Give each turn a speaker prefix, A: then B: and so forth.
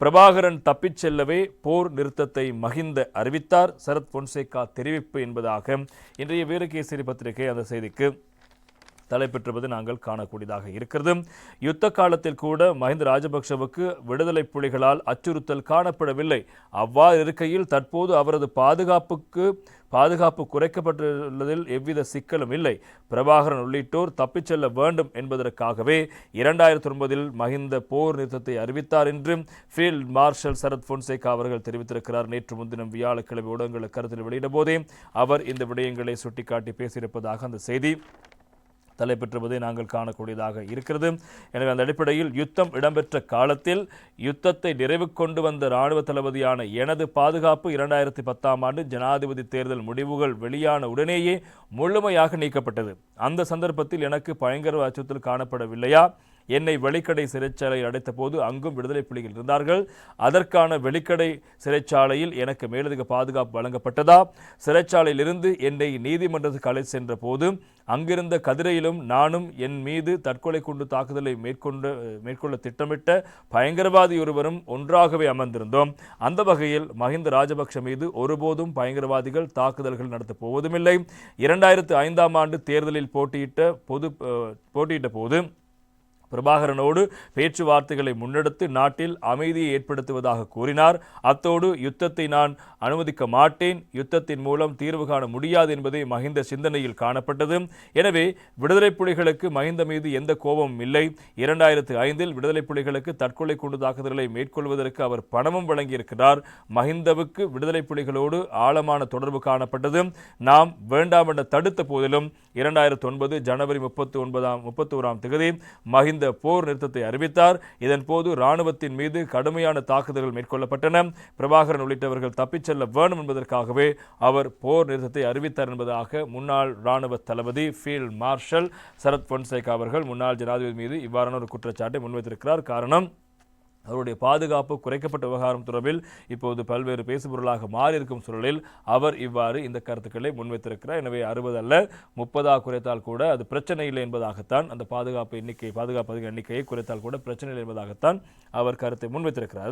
A: பிரபாகரன் தப்பிச் செல்லவே போர் நிறுத்தத்தை மகிந்த அறிவித்தார். சரத் பொன்சேகா தெரிவிப்பு என்பதாக இன்றைய வீரகேசரி பத்திரிகை அந்த செய்திக்கு தலைப்பெற்றுவது நாங்கள் காணக்கூடியதாக இருக்கிறது. யுத்த காலத்தில் கூட மஹிந்த ராஜபக்ஷவுக்கு விடுதலை புலிகளால் அச்சுறுத்தல் காணப்படவில்லை. அவ்வாறு இருக்கையில் தற்போது அவரது பாதுகாப்புக்கு பாதுகாப்பு குறைக்கப்பட்டுள்ளதில் எவ்வித சிக்கலும் இல்லை. பிரபாகரன் உள்ளிட்டோர் தப்பிச் செல்ல வேண்டும் என்பதற்காகவே இரண்டாயிரத்தி ஒன்பதில் மஹிந்த போர் நிறுத்தத்தை அறிவித்தார் என்று ஃபீல்ட் மார்ஷல் சரத் பொன்சேகா அவர்கள் தெரிவித்திருக்கிறார். நேற்று முன்தினம் வியாழக்கிழமை ஊடகங்களுக்கு கருத்தில் வெளியிட போதே அவர் இந்த விடயங்களை சுட்டிக்காட்டி பேசியிருப்பதாக அந்த செய்தி. தலைப்பெற்றுவதை நாங்கள் காணக்கூடியதாக இருக்கிறது. எனவே அந்த அடிப்படையில் யுத்தம் இடம்பெற்ற காலத்தில் யுத்தத்தை நிறைவு கொண்டு வந்த இராணுவ தளபதியான எனது பாதுகாப்பு இரண்டாயிரத்தி பத்தாம் ஆண்டு ஜனாதிபதி தேர்தல் முடிவுகள் வெளியான உடனேயே முழுமையாக நீக்கப்பட்டது. அந்த சந்தர்ப்பத்தில் எனக்கு பயங்கர அச்சுறுத்தல் காணப்படவில்லையா? என்னை வெளிக்கடை சிறைச்சாலையில் அடைத்த போது அங்கும் விடுதலை புலிகள் இருந்தார்கள். அதற்கான வெளிக்கடை சிறைச்சாலையில் எனக்கு மேலதிக பாதுகாப்பு வழங்கப்பட்டதா? சிறைச்சாலையிலிருந்து என்னை நீதிமன்றத்துக்கு அழைத்து சென்ற போது அங்கிருந்த கதிரையிலும் நானும் என் மீது தற்கொலை குண்டு தாக்குதலை மேற்கொண்டு மேற்கொள்ள திட்டமிட்ட பயங்கரவாதி ஒருவரும் ஒன்றாகவே அமர்ந்திருந்தோம். அந்த வகையில் மஹிந்த ராஜபக்ஷ மீது ஒருபோதும் பயங்கரவாதிகள் தாக்குதல்கள் நடத்தப் போவதுமில்லை. இரண்டாயிரத்து ஐந்தாம் ஆண்டு தேர்தலில் போட்டியிட்ட பொது போட்டியிட்ட போது பிரபாகரனோடு பேச்சுவார்த்தைகளை முன்னெடுத்து நாட்டில் அமைதியை ஏற்படுத்துவதாக கூறினார். அத்தோடு யுத்தத்தை நான் அனுமதிக்க மாட்டேன். யுத்தத்தின் மூலம் தீர்வு காண முடியாது என்பதே மஹிந்த சிந்தனையில் காணப்பட்டது. எனவே விடுதலை புலிகளுக்கு மஹிந்த மீது எந்த கோபமும் இல்லை. இரண்டாயிரத்து ஐந்தில் விடுதலை புலிகளுக்கு தற்கொலை குண்டு தாக்குதல்களை மேற்கொள்வதற்கு அவர் பணமும் வழங்கியிருக்கிறார். மஹிந்தவுக்கு விடுதலை புலிகளோடு ஆழமான தொடர்பு காணப்பட்டது. நாம் வேண்டாம் என தடுத்த போதிலும் இரண்டாயிரத்து ஒன்பது ஜனவரி முப்பத்தி ஒன்பதாம் முப்பத்தி ஓராம் தேதி மஹிந்த போர் நிறுத்தத்தை அறிவித்தார். இதன் போது மீது கடுமையான தாக்குதல்கள் மேற்கொள்ளப்பட்டன. பிரபாகரன் உள்ளிட்டவர்கள் தப்பிச் செல்ல வேண்டும் என்பதற்காகவே அவர் போர் நிறுத்தத்தை அறிவித்தார் என்பதாக முன்னாள் இராணுவ தளபதி ஃபீல்ட் மார்ஷல் சரத் பொன்சேகா அவர்கள் முன்னாள் ஜனாதிபதி மீது இவ்வாறான ஒரு குற்றச்சாட்டை முன்வைத்திருக்கிறார். காரணம் அவருடைய பாதுகாப்பு குறைக்கப்பட்ட விவகாரம் தொடர்பில் இப்போது பல்வேறு பேசுபொருளாக மாறியிருக்கும் சூழலில் அவர் இவ்வாறு இந்த கருத்துக்களை முன்வைத்திருக்கிறார். எனவே அறுபது அல்ல முப்பதாக குறைத்தால் கூட அது பிரச்சனை இல்லை என்பதாகத்தான் அந்த பாதுகாப்பு எண்ணிக்கை பாதுகாப்பு எண்ணிக்கையை குறைத்தால் கூட பிரச்சனை இல்லை என்பதாகத்தான் அவர் கருத்தை முன்வைத்திருக்கிறார்.